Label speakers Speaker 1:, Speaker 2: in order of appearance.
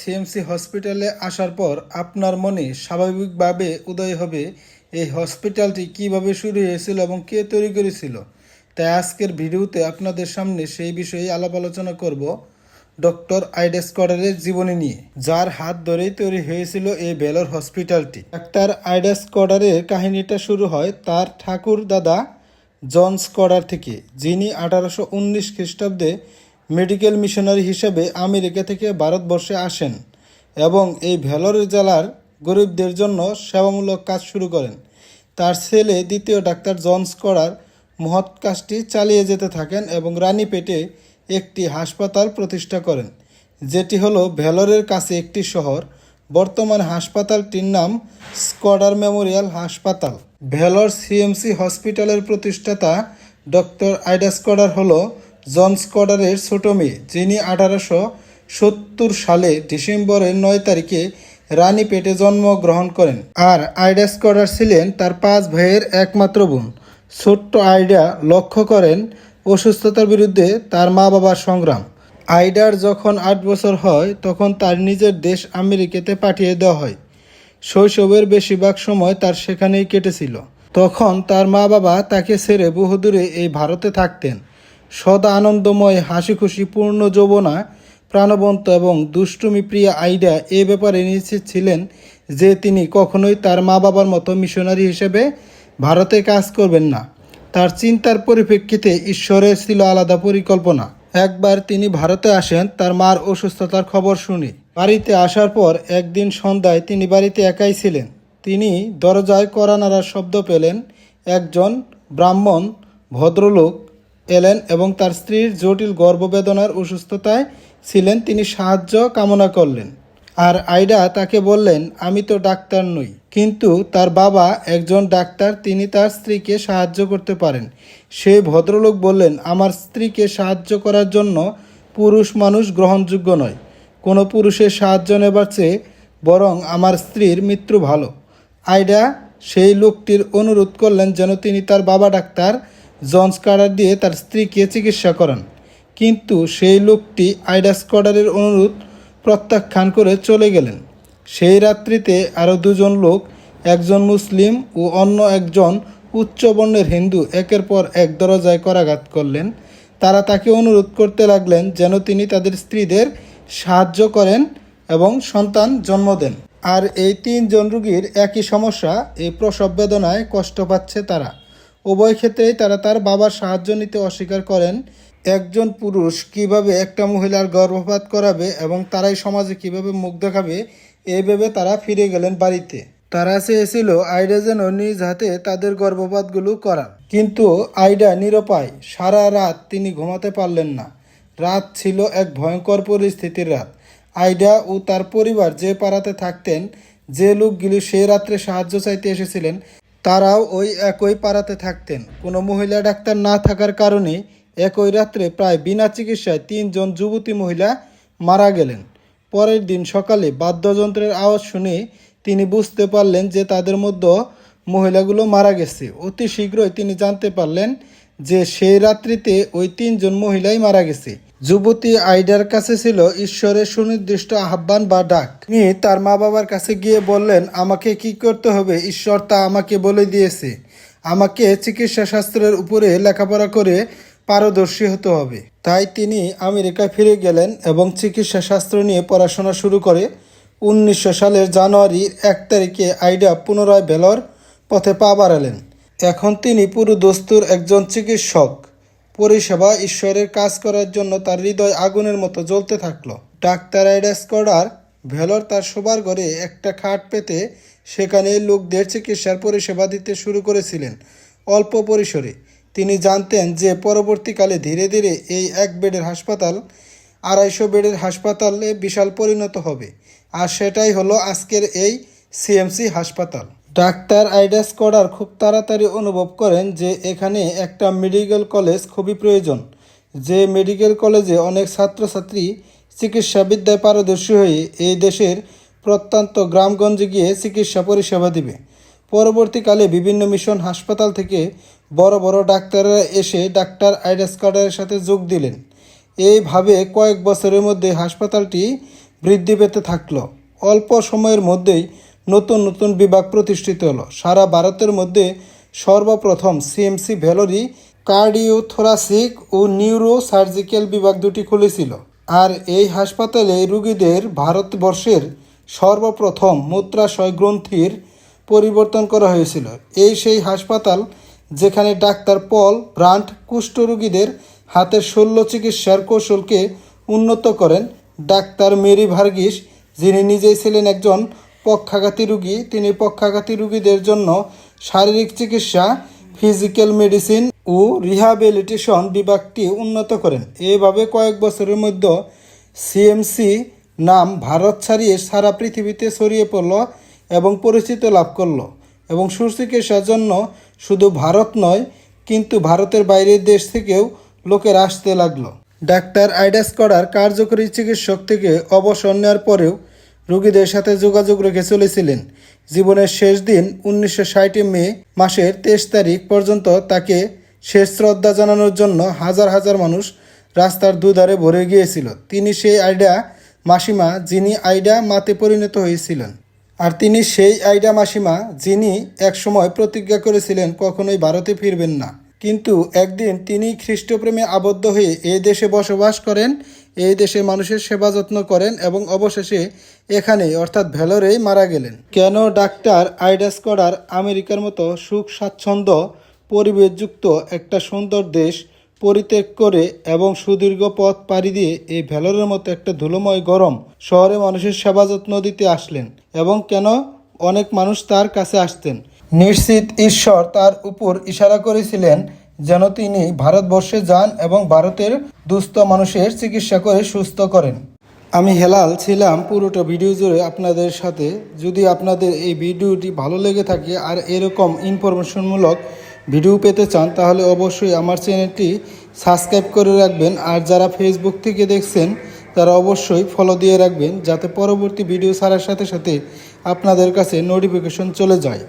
Speaker 1: CMC হসপিটালে আসার পর আপনার মনে স্বাভাবিকভাবে উদয় হবে এই হসপিটালটি কীভাবে শুরু হয়েছিল এবং কে তৈরি করেছিল? তাই আজকের ভিডিওতে আপনাদের সামনে সেই বিষয়ে আলাপ আলোচনা করব ডক্টর আইডেস কডারের জীবনী নিয়ে, যার হাত ধরেই তৈরি হয়েছিল এই ভেলোর হসপিটালটি। ডাক্তার আইডেস কডারের কাহিনীটা শুরু হয় তার ঠাকুর দাদা জন স্কডার থেকে, যিনি আঠারোশো উনিশ খ্রিস্টাব্দে মেডিকেল মিশনারি হিসেবে আমেরিকা থেকে ভারতবর্ষে আসেন এবং এই ভেলোর জেলার গরিবদের জন্য সেবামূলক কাজ শুরু করেন। তার ছেলে দ্বিতীয় ডাক্তার জন স্কডার মহৎ কাজটি চালিয়ে যেতে থাকেন এবং রানীপেটে একটি হাসপাতাল প্রতিষ্ঠা করেন, যেটি হলো ভেলোরের কাছে একটি শহর। বর্তমান হাসপাতালটির নাম স্কডার মেমোরিয়াল হাসপাতাল। ভেলোর সিএমসি হসপিটালের প্রতিষ্ঠাতা ডক্টর আইডা স্কডার হলো জন স্কডারের ছোট মেয়ে, যিনি আঠারোশো সত্তর সালে ডিসেম্বরের নয় তারিখে রানী রানীপেটে জন্মগ্রহণ করেন। আর আইডা স্কডার ছিলেন তার পাঁচ ভাইয়ের একমাত্র বোন। ছোট্ট আইডা লক্ষ্য করেন অসুস্থতার বিরুদ্ধে তার মা বাবার সংগ্রাম। আইডার যখন আট বছর হয়, তখন তার নিজের দেশ আমেরিকাতে পাঠিয়ে দেওয়া হয়। শৈশবের বেশিরভাগ সময় তার সেখানেই কেটেছিল। তখন তার মা বাবা তাকে ছেড়ে বহুদূরে এই ভারতে থাকতেন। সদা আনন্দময় হাসি খুশি পূর্ণ যৌবনা, প্রাণবন্ত এবং দুষ্টুমি প্রিয়া আইডা এ ব্যাপারে নিশ্চিত ছিলেন যে তিনি কখনোই তার মা বাবার মতো মিশনারি হিসেবে ভারতে কাজ করবেন না। তার চিন্তার পরিপ্রেক্ষিতে ঈশ্বরের ছিল আলাদা পরিকল্পনা। একবার তিনি ভারতে আসেন, তার মার অসুস্থতার খবর শুনে। বাড়িতে আসার পর একদিন সন্ধ্যায় তিনি বাড়িতে একাই ছিলেন। তিনি দরজায় করানারা শব্দ পেলেন। একজন ব্রাহ্মণ, ভদ্রলোক এলেন এবং তার স্ত্রীর জটিল গর্ভবেদনার অসুস্থতায় ছিলেন, তিনি সাহায্য কামনা করলেন। আর আইডা তাকে বললেন, আমি তো ডাক্তার নই। কিন্তু তার বাবা একজন ডাক্তার, তিনি তার স্ত্রীকে সাহায্য করতে পারেন। সেই ভদ্রলোক বললেন, আমার স্ত্রীকে সাহায্য করার জন্য পুরুষ মানুষ গ্রহণযোগ্য নয়। কোনো পুরুষের সাহায্য নেবার চেয়ে বরং আমার স্ত্রীর মৃত্যু ভালো। আইডা সেই লোকটির অনুরোধ করলেন যেন তিনি তার বাবা ডাক্তার জন্স কার্ডার দিয়ে তার স্ত্রীকে চিকিৎসা করান। কিন্তু সেই লোকটি আইডা স্কডারের অনুরোধ প্রত্যাখ্যান করে চলে গেলেন। সেই রাত্রিতে আরও দুজন লোক, একজন মুসলিম ও অন্য একজন উচ্চবর্ণের হিন্দু, একের পর এক দরজায় করাঘাত করলেন। তারা তাকে অনুরোধ করতে লাগলেন যেন তিনি তাদের স্ত্রীদের সাহায্য করেন এবং সন্তান জন্ম দেন। আর এই তিনজন রুগীর একই সমস্যা, এই প্রসব বেদনায় কষ্ট পাচ্ছে তারা। উভয় ক্ষেত্রেই তারা তার বাবার সাহায্য নিতে অস্বীকার করেন। একজন পুরুষ কীভাবে একটা মহিলার গর্ভপাত করাবে এবং তারাই সমাজে কীভাবে মুখ দেখাবে এই ভেবে তারা ফিরে গেলেন বাড়িতে। তারা চেয়েছিল আইডা যেন নিজ হাতে তাদের গর্ভপাতগুলো করান কিন্তু আইডা নিরপায়, সারা রাত তিনি ঘুমাতে পারলেন না। রাত ছিল এক ভয়ঙ্কর পরিস্থিতির রাত। আইডা ও তার পরিবার যে পাড়াতে থাকতেন, যে লোকগুলি সে রাত্রে সাহায্য চাইতে এসেছিলেন তারাও ওই একই পাড়াতে থাকতেন। কোনো মহিলা ডাক্তার না থাকার কারণে একই রাত্রে প্রায় বিনা চিকিৎসায় তিনজন যুবতী মহিলা মারা গেলেন। পরের দিন সকালে বাদ্যযন্ত্রের আওয়াজ শুনে তিনি বুঝতে পারলেন যে তাদের মধ্যে মহিলাগুলো মারা গেছে। অতি শীঘ্রই তিনি জানতে পারলেন যে সেই রাত্রিতে ওই তিনজন মহিলাই মারা গেছে। যুবতী আইডার কাছে ছিল ঈশ্বরের সুনির্দিষ্ট আহ্বান বা ডাক। তিনি তার মা বাবার কাছে গিয়ে বললেন, আমাকে কি করতে হবে? ঈশ্বর তা আমাকে বলে দিয়েছে। আমাকে চিকিৎসা শাস্ত্রের উপরে লেখাপড়া করে পারদর্শী হতে হবে। তাই তিনি আমেরিকায় ফিরে গেলেন এবং চিকিৎসা শাস্ত্র নিয়ে পড়াশোনা শুরু করে উনিশশো সালের জানুয়ারির এক তারিখে আইডা পুনরায় বেলর পথে পা বাড়ালেন। এখন তিনি পুরো দস্তুর একজন চিকিৎসক। পরিষেবা ঈশ্বরের কাজ করার জন্য তার হৃদয় আগুনের মতো জ্বলতে থাকল। ডাক্তার আইডা স্কডার ভেলোর তার শোবার ঘরে একটা খাট পেতে সেখানে লোকদের চিকিৎসার পরিষেবা দিতে শুরু করেছিলেন অল্প পরিসরে। তিনি জানতেন যে পরবর্তীকালে ধীরে ধীরে এই এক বেডের হাসপাতাল আড়াইশো বেডের হাসপাতালে বিশাল পরিণত হবে। আর সেটাই হলো আজকের এই সিএমসি হাসপাতাল। ডাক্তার আইডাস কডার খুব তাড়াতাড়ি অনুভব করেন যে এখানে একটা মেডিকেল কলেজ খুবই প্রয়োজন, যে মেডিকেল কলেজে অনেক ছাত্রছাত্রী চিকিৎসাবিদ্যায় পারদর্শী হয়ে এই দেশের প্রত্যন্ত গ্রামগঞ্জে গিয়ে চিকিৎসা পরিষেবা দিবে। পরবর্তীকালে বিভিন্ন মিশন হাসপাতাল থেকে বড় বড় ডাক্তাররা এসে ডাক্তার আইডাস কার্ডারের সাথে যোগ দিলেন। এইভাবে কয়েক বছরের মধ্যে হাসপাতালটি বৃদ্ধি পেতে থাকল। অল্প সময়ের মধ্যেই নতুন নতুন বিভাগ প্রতিষ্ঠিত হলো। সারা ভারতের মধ্যে সর্বপ্রথম সিএমসি ভ্যালোরি কার্ডিওথোরাসিক ও নিউরো সার্জিক্যাল বিভাগ দুটি খুলেছিল। আর এই হাসপাতালে রুগীদের ভারতবর্ষের সর্বপ্রথম মূত্রাশয় গ্রন্থির পরিবর্তন করা হয়েছিল। এই সেই হাসপাতাল যেখানে ডাক্তার পল ব্রান্ট কুষ্ঠরোগীদের হাতের শল্য চিকিৎসার কৌশলকে উন্নত করেন। ডাক্তার মেরি ভার্গিস, যিনি নিজেই ছিলেন একজন পক্ষাঘাতী রোগী। তিনি পক্ষাঘাতী রুগীদের জন্য শারীরিক চিকিৎসা, ফিজিক্যাল মেডিসিন ও রিহাবিলিটেশন বিভাগটি উন্নত করেন। এভাবে কয়েক বছরের মধ্যে সিএমসি নাম ভারত ছাড়িয়ে সারা পৃথিবীতে ছড়িয়ে পড়ল এবং পরিচিত লাভ করল এবং সুচিকিৎসার জন্য শুধু ভারত নয়, কিন্তু ভারতের বাইরের দেশ থেকেও লোকের আসতে লাগল। ডাক্তার আইডাস করার কার্যকরী চিকিৎসক থেকে অবসর নেওয়ার পরেও রোগীদের সাথে যোগাযোগ রেখে চলেছিলেন। জীবনের শেষ দিন উনিশশো ষাটে মে মাসের তেইশ তারিখ পর্যন্ত তাকে শেষ শ্রদ্ধা জানানোর জন্য হাজার হাজার মানুষ রাস্তার দুধারে ভরে গিয়েছিল। তিনি সেই আইডা মাসিমা যিনি আইডা মাতে পরিণত হয়েছিলেন। আর তিনি সেই আইডা মাসিমা যিনি একসময় প্রতিজ্ঞা করেছিলেন, কখনোই ভারতে ফিরবেন না। কিন্তু একদিন তিনি খ্রিস্টপ্রেমে আবদ্ধ হয়ে এই দেশে বসবাস করেন, এই দেশে মানুষের সেবা যত্ন করেন এবং অবশেষে এখানে, অর্থাৎ ভেলোরেই মারা গেলেন। কেন ডাক্তার আইডাস করার আমেরিকার মতো সুখ স্বাচ্ছন্দ্য পরিবেশযুক্ত একটা সুন্দর দেশ পরিত্যাগ করে এবং সুদীর্ঘ পথ পাড়ি দিয়ে এই ভেলোরের মতো একটা ধুলোময় গরম শহরে মানুষের সেবা যত্ন দিতে আসলেন এবং কেন অনেক মানুষ তার কাছে আসতেন? নিশ্চিত ঈশ্বর তার উপর ইশারা করেছিলেন যেন তিনি ভারতবর্ষে যান এবং ভারতের দুস্থ মানুষের চিকিৎসা করে সুস্থ করেন। আমি হেলাল ছিলাম পুরোটা ভিডিও জুড়ে আপনাদের সাথে। যদি আপনাদের এই ভিডিওটি ভালো লেগে থাকে আর এরকম ইনফরমেশনমূলক ভিডিও পেতে চান, তাহলে অবশ্যই আমার চ্যানেলটি সাবস্ক্রাইব করে রাখবেন। আর যারা ফেসবুক থেকে দেখছেন, তারা অবশ্যই ফলো দিয়ে রাখবেন, যাতে পরবর্তী ভিডিও ছাড়ার সাথে সাথে আপনাদের কাছে নোটিফিকেশন চলে যায়।